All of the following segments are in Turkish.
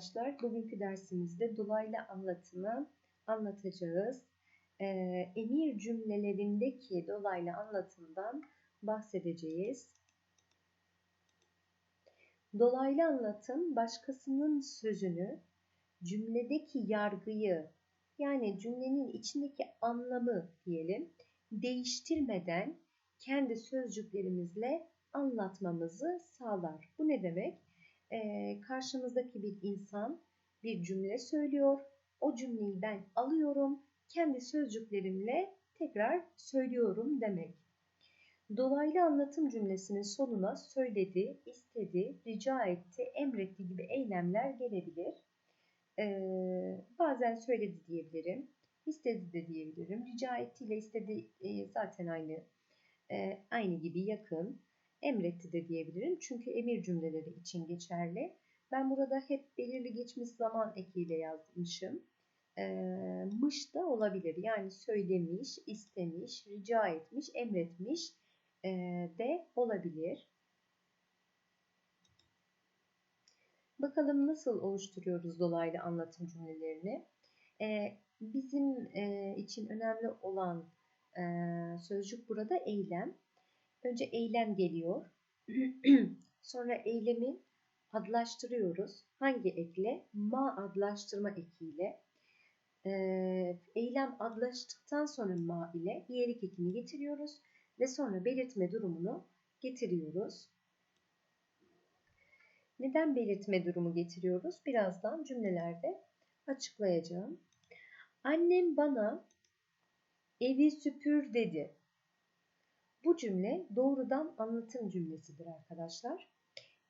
arkadaşlar. Bugünkü dersimizde dolaylı anlatımı anlatacağız. Ee, emir cümlelerindeki dolaylı anlatımdan bahsedeceğiz. Dolaylı anlatım başkasının sözünü, cümledeki yargıyı yani cümlenin içindeki anlamı diyelim değiştirmeden kendi sözcüklerimizle anlatmamızı sağlar. Bu ne demek? E, karşımızdaki bir insan bir cümle söylüyor. O cümleyi ben alıyorum, kendi sözcüklerimle tekrar söylüyorum demek. Dolaylı anlatım cümlesinin sonuna söyledi, istedi, rica etti, emretti gibi eylemler gelebilir. Ee, bazen söyledi diyebilirim, istedi de diyebilirim. Rica etti ile istedi e, zaten aynı, e, aynı gibi yakın emretti de diyebilirim. Çünkü emir cümleleri için geçerli. Ben burada hep belirli geçmiş zaman ekiyle yazmışım. E, mış da olabilir. Yani söylemiş, istemiş, rica etmiş, emretmiş e, de olabilir. Bakalım nasıl oluşturuyoruz dolaylı anlatım cümlelerini. E, bizim e, için önemli olan e, sözcük burada eylem. Önce eylem geliyor. Sonra eylemi adlaştırıyoruz. Hangi ekle? Ma adlaştırma ekiyle. Ee, eylem adlaştıktan sonra ma ile iyelik ekini getiriyoruz ve sonra belirtme durumunu getiriyoruz. Neden belirtme durumu getiriyoruz? Birazdan cümlelerde açıklayacağım. Annem bana evi süpür dedi. Bu cümle doğrudan anlatım cümlesidir arkadaşlar.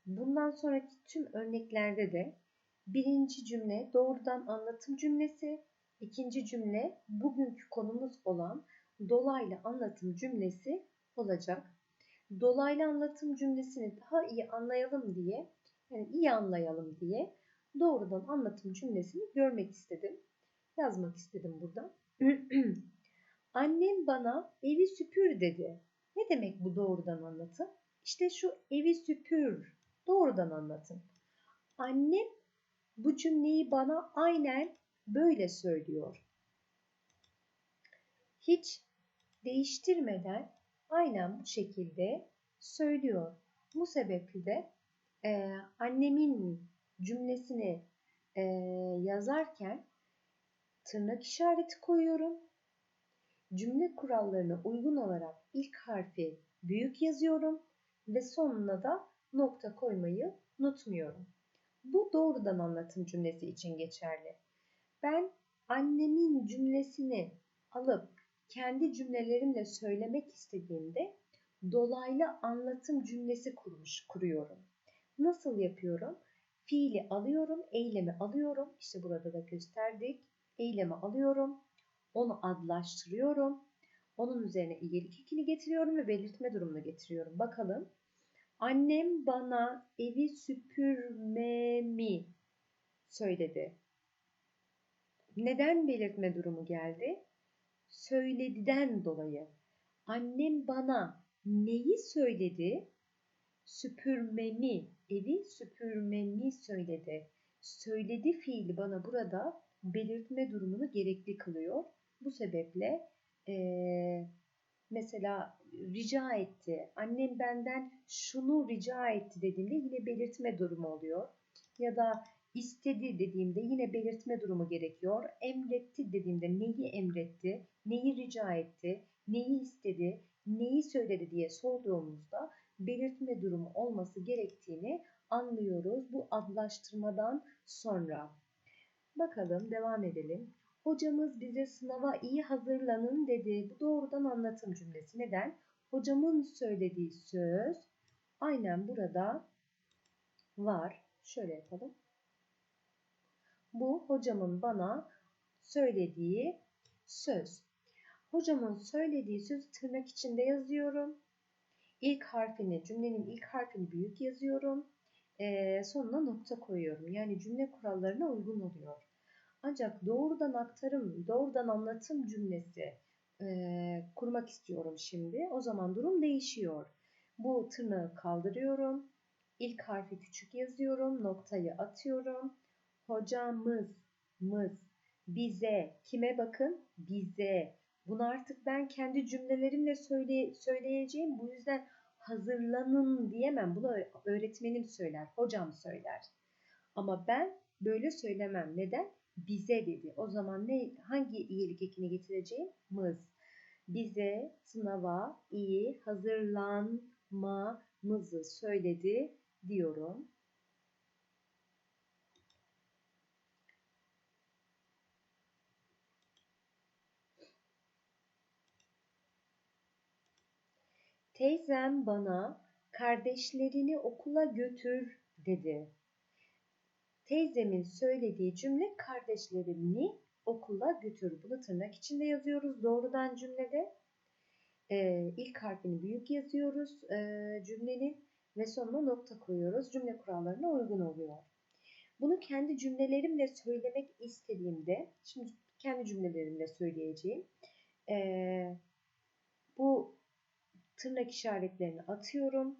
Bundan sonraki tüm örneklerde de birinci cümle doğrudan anlatım cümlesi, ikinci cümle bugünkü konumuz olan dolaylı anlatım cümlesi olacak. Dolaylı anlatım cümlesini daha iyi anlayalım diye, yani iyi anlayalım diye doğrudan anlatım cümlesini görmek istedim. Yazmak istedim burada. Annem bana evi süpür dedi. Ne demek bu doğrudan anlatım? İşte şu evi süpür. Doğrudan anlatım. Annem bu cümleyi bana aynen böyle söylüyor. Hiç değiştirmeden aynen bu şekilde söylüyor. Bu sebeple de e, annemin cümlesini e, yazarken tırnak işareti koyuyorum cümle kurallarına uygun olarak ilk harfi büyük yazıyorum ve sonuna da nokta koymayı unutmuyorum. Bu doğrudan anlatım cümlesi için geçerli. Ben annemin cümlesini alıp kendi cümlelerimle söylemek istediğimde dolaylı anlatım cümlesi kurmuş kuruyorum. Nasıl yapıyorum? Fiili alıyorum, eylemi alıyorum. İşte burada da gösterdik. Eylemi alıyorum, onu adlaştırıyorum. Onun üzerine iyilik ekini getiriyorum ve belirtme durumunu getiriyorum. Bakalım. Annem bana evi süpürmemi söyledi. Neden belirtme durumu geldi? Söylediden dolayı. Annem bana neyi söyledi? Süpürmemi, evi süpürmemi söyledi. Söyledi fiili bana burada belirtme durumunu gerekli kılıyor. Bu sebeple e, mesela rica etti, annem benden şunu rica etti dediğimde yine belirtme durumu oluyor. Ya da istedi dediğimde yine belirtme durumu gerekiyor. Emretti dediğimde neyi emretti, neyi rica etti, neyi istedi, neyi söyledi diye sorduğumuzda belirtme durumu olması gerektiğini anlıyoruz bu adlaştırmadan sonra. Bakalım devam edelim. Hocamız bize sınava iyi hazırlanın dedi. Bu doğrudan anlatım cümlesi. Neden? Hocamın söylediği söz aynen burada var. Şöyle yapalım. Bu hocamın bana söylediği söz. Hocamın söylediği sözü tırnak içinde yazıyorum. İlk harfini, cümlenin ilk harfini büyük yazıyorum. Ee, sonuna nokta koyuyorum. Yani cümle kurallarına uygun oluyor. Ancak doğrudan aktarım, doğrudan anlatım cümlesi e, kurmak istiyorum şimdi. O zaman durum değişiyor. Bu tırnağı kaldırıyorum. İlk harfi küçük yazıyorum. Noktayı atıyorum. hocamız, mız, bize, kime bakın? Bize. Bunu artık ben kendi cümlelerimle söyle, söyleyeceğim. Bu yüzden hazırlanın diyemem. Bunu öğretmenim söyler, hocam söyler. Ama ben böyle söylemem. Neden? Bize dedi. O zaman ne hangi iyilik ekini getireceğim? Mız. Bize sınava iyi hazırlanmamızı söyledi diyorum. Teyzem bana kardeşlerini okula götür dedi. Teyzemin söylediği cümle kardeşlerini okula götür. Bunu tırnak içinde yazıyoruz doğrudan cümlede. Ee, ilk harfini büyük yazıyoruz e, cümlenin ve sonuna nokta koyuyoruz. Cümle kurallarına uygun oluyor. Bunu kendi cümlelerimle söylemek istediğimde, şimdi kendi cümlelerimle söyleyeceğim. Ee, bu tırnak işaretlerini atıyorum.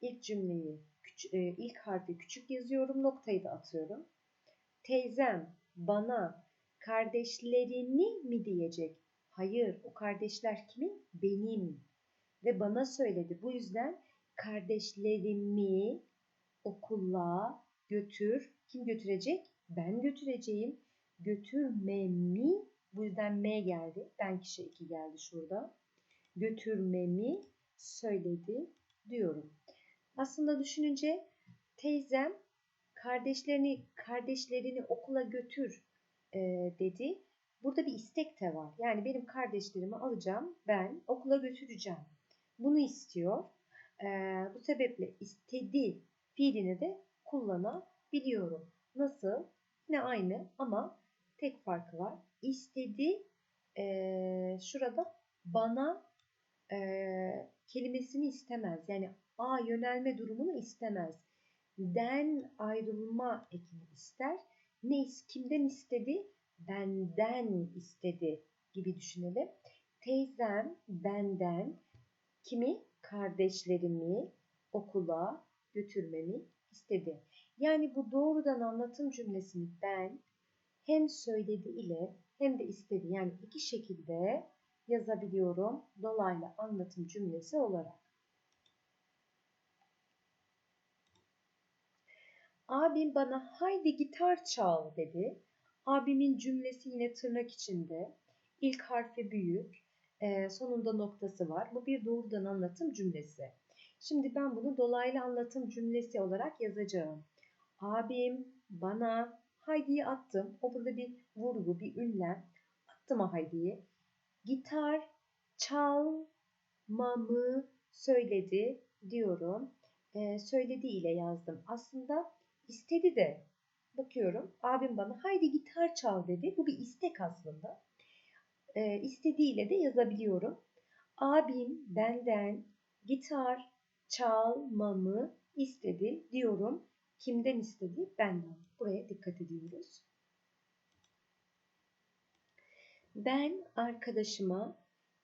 İlk cümleyi, e, ilk harfi küçük yazıyorum, noktayı da atıyorum. Teyzem bana kardeşlerini mi diyecek? Hayır, o kardeşler kimin? Benim. Ve bana söyledi. Bu yüzden kardeşlerimi okula götür. Kim götürecek? Ben götüreceğim. Götürmemi, bu yüzden M geldi. Ben kişi 2 geldi şurada. Götürmemi söyledi diyorum. Aslında düşününce teyzem kardeşlerini kardeşlerini okula götür e, dedi. Burada bir istek de var. Yani benim kardeşlerimi alacağım, ben okula götüreceğim. Bunu istiyor. E, bu sebeple istedi fiilini de kullanabiliyorum. Nasıl? Yine aynı ama tek farkı var. İstedi e, şurada bana e, kelimesini istemez. Yani A yönelme durumunu istemez. Den ayrılma ekini ister. Ne kimden istedi? Benden istedi gibi düşünelim. Teyzem benden kimi? Kardeşlerimi okula götürmemi istedi. Yani bu doğrudan anlatım cümlesini ben hem söyledi ile hem de istedi. Yani iki şekilde yazabiliyorum dolaylı anlatım cümlesi olarak. Abim bana haydi gitar çal dedi. Abimin cümlesi yine tırnak içinde. İlk harfi büyük, e, sonunda noktası var. Bu bir doğrudan anlatım cümlesi. Şimdi ben bunu dolaylı anlatım cümlesi olarak yazacağım. Abim bana haydiyi attım. O burada bir vurgu, bir ünlem. Attım haydiyi. Gitar çalmamı söyledi diyorum. Ee, söyledi ile yazdım. Aslında istedi de bakıyorum. Abim bana haydi gitar çal dedi. Bu bir istek aslında. Ee, istediğiyle de yazabiliyorum. Abim benden gitar çalmamı istedi diyorum. Kimden istedi? Benden. Buraya dikkat ediyoruz. Ben arkadaşıma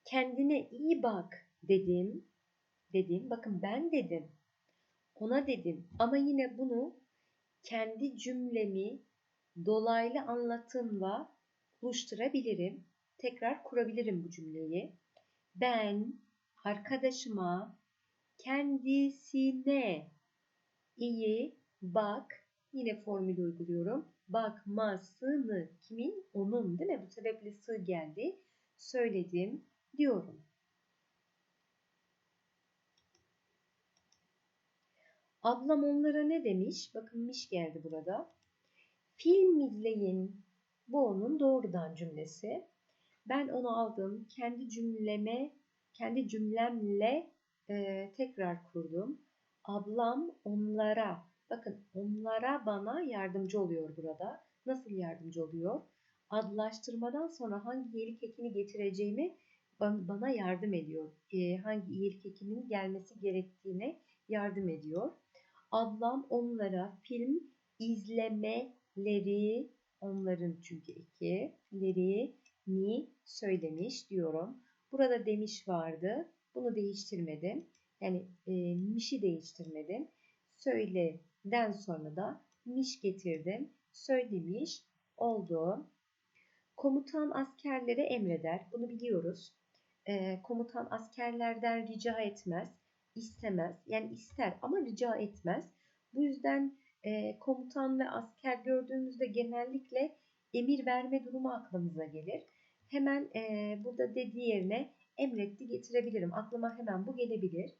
kendine iyi bak dedim. Dedim. Bakın ben dedim. Ona dedim. Ama yine bunu kendi cümlemi dolaylı anlatımla oluşturabilirim. Tekrar kurabilirim bu cümleyi. Ben arkadaşıma kendisine iyi bak yine formülü uyguluyorum. Bakmasını kimin? Onun değil mi? Bu sebeple sı geldi. Söyledim diyorum. Ablam onlara ne demiş? Bakın miş geldi burada. Film izleyin. Bu onun doğrudan cümlesi. Ben onu aldım. Kendi cümleme, kendi cümlemle e, tekrar kurdum. Ablam onlara, bakın onlara bana yardımcı oluyor burada. Nasıl yardımcı oluyor? Adlaştırmadan sonra hangi iyilik ekini getireceğimi bana yardım ediyor. E, hangi iyilik ekinin gelmesi gerektiğine yardım ediyor. Ablam onlara film izlemeleri, onların çünkü iki, leri, ni söylemiş diyorum. Burada demiş vardı. Bunu değiştirmedim. Yani e, mişi değiştirmedim. Söyleden sonra da miş getirdim. söylemiş oldu. Komutan askerlere emreder. Bunu biliyoruz. E, komutan askerlerden rica etmez, istemez. Yani ister ama rica etmez. Bu yüzden e, komutan ve asker gördüğümüzde genellikle emir verme durumu aklımıza gelir. Hemen e, burada dediği yerine emretti getirebilirim. Aklıma hemen bu gelebilir.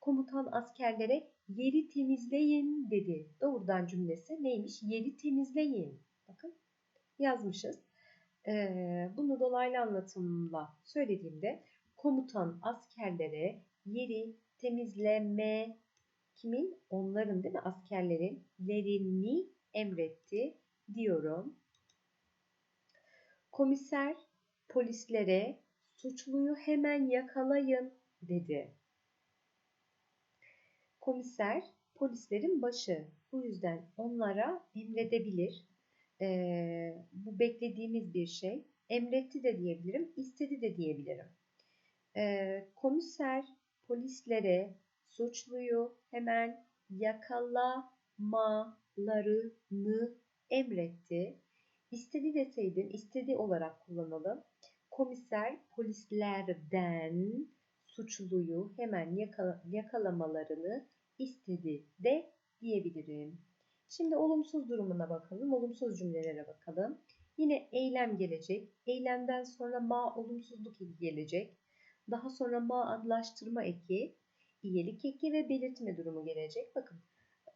Komutan askerlere yeri temizleyin dedi. Doğrudan cümlesi neymiş? Yeri temizleyin. Bakın yazmışız. Ee, bunu dolaylı anlatımla söylediğimde komutan askerlere yeri temizleme kimin? Onların değil mi? Askerlerin lerini emretti diyorum. Komiser polislere suçluyu hemen yakalayın dedi. Komiser polislerin başı. Bu yüzden onlara emredebilir. Ee, bu beklediğimiz bir şey. Emretti de diyebilirim, istedi de diyebilirim. Ee, komiser polislere suçluyu hemen yakalamalarını emretti. İstedi deseydin istedi olarak kullanalım. Komiser polislerden suçluyu hemen yakalamalarını istedi de diyebilirim. Şimdi olumsuz durumuna bakalım. Olumsuz cümlelere bakalım. Yine eylem gelecek. Eylemden sonra ma olumsuzluk gelecek. Daha sonra ma adlaştırma eki, iyilik eki ve belirtme durumu gelecek. Bakın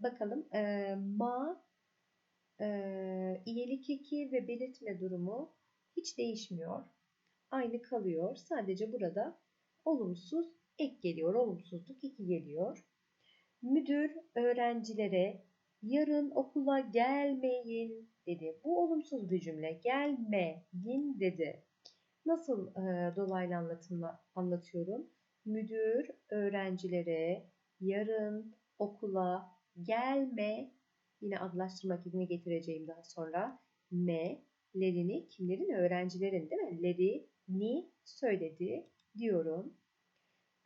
bakalım e, ma e, iyilik eki ve belirtme durumu hiç değişmiyor. Aynı kalıyor. Sadece burada olumsuz ek geliyor. Olumsuzluk eki geliyor. Müdür öğrencilere yarın okula gelmeyin dedi. Bu olumsuz bir cümle. Gelmeyin dedi. Nasıl e, dolaylı anlatımla anlatıyorum? Müdür öğrencilere yarın okula gelme yine adlaştırma ekibine getireceğim daha sonra me'lerini kimlerin öğrencilerin değil mi? Leri ni söyledi diyorum.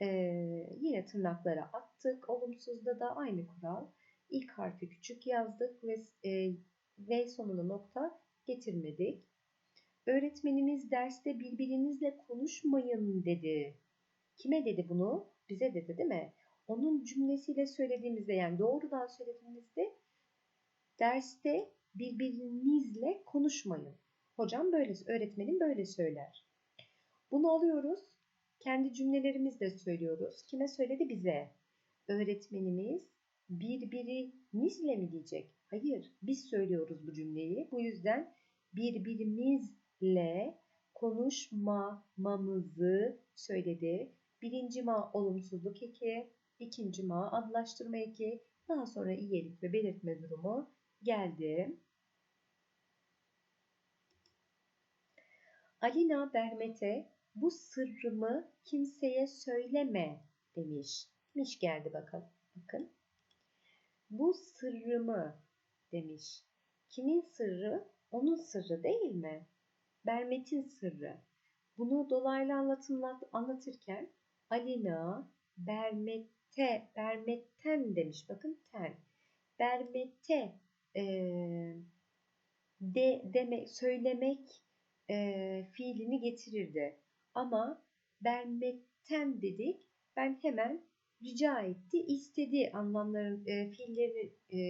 Ee, yine tırnaklara attık. Olumsuzda da aynı kural. İlk harfi küçük yazdık ve e, V sonuna nokta getirmedik. Öğretmenimiz derste birbirinizle konuşmayın dedi. Kime dedi bunu? Bize dedi değil mi? Onun cümlesiyle söylediğimizde yani doğrudan söylediğimizde derste birbirinizle konuşmayın. Hocam böyle, öğretmenim böyle söyler. Bunu alıyoruz. Kendi cümlelerimizle söylüyoruz. Kime söyledi? Bize. Öğretmenimiz birbirinizle mi diyecek? Hayır. Biz söylüyoruz bu cümleyi. Bu yüzden birbirimizle konuşmamamızı söyledi. Birinci ma olumsuzluk eki, ikinci ma adlaştırma eki, daha sonra iyilik ve belirtme durumu geldi. Alina Bermet'e bu sırrımı kimseye söyleme demiş. Miş geldi bakalım. Bakın. Bu sırrımı demiş. Kimin sırrı? Onun sırrı değil mi? Bermet'in sırrı. Bunu dolaylı anlatımla anlatırken Alina Bermet'e, Bermet'ten demiş. Bakın ten. Bermet'e e, de, demek, söylemek e, fiilini getirirdi. Ama Bermet'ten dedik. Ben hemen rica etti, istedi anlamların e, fiillerini e,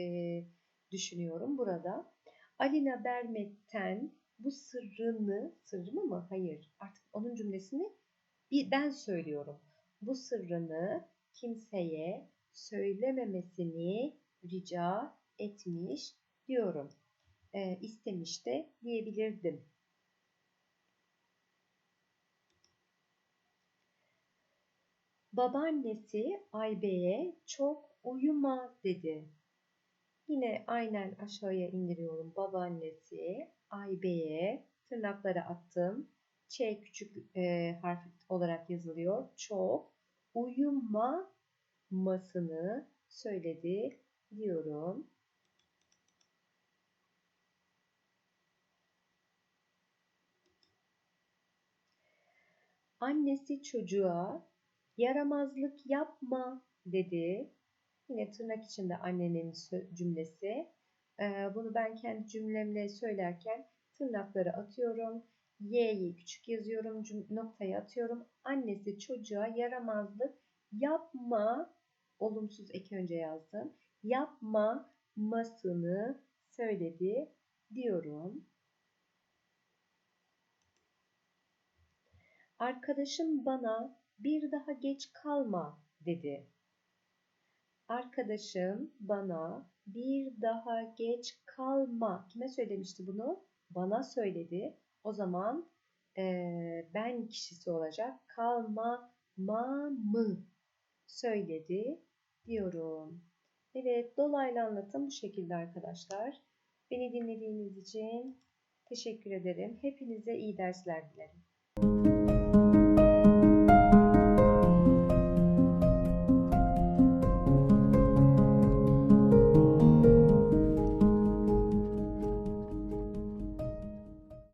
düşünüyorum burada. Alina Bermet'ten bu sırrını, sırrımı mı? Hayır. Artık onun cümlesini bir ben söylüyorum. Bu sırrını kimseye söylememesini rica etmiş diyorum. E, istemiş de diyebilirdim. Babaannesi Aybe'ye çok uyuma dedi. Yine aynen aşağıya indiriyorum. Babaannesi Aybe'ye tırnaklara attım. Ç küçük e, harf olarak yazılıyor. Çok uyumamasını söyledi diyorum. Annesi çocuğa Yaramazlık yapma dedi. Yine tırnak içinde annenin cümlesi. Ee, bunu ben kendi cümlemle söylerken tırnakları atıyorum. Y'yi küçük yazıyorum. Noktayı atıyorum. Annesi çocuğa yaramazlık yapma. Olumsuz ek önce yazdım. Yapma masını söyledi diyorum. Arkadaşım bana bir daha geç kalma dedi. Arkadaşım bana bir daha geç kalma. Kime söylemişti bunu? Bana söyledi. O zaman e, ben kişisi olacak. Kalma ma mı söyledi diyorum. Evet dolaylı anlatım bu şekilde arkadaşlar. Beni dinlediğiniz için teşekkür ederim. Hepinize iyi dersler dilerim.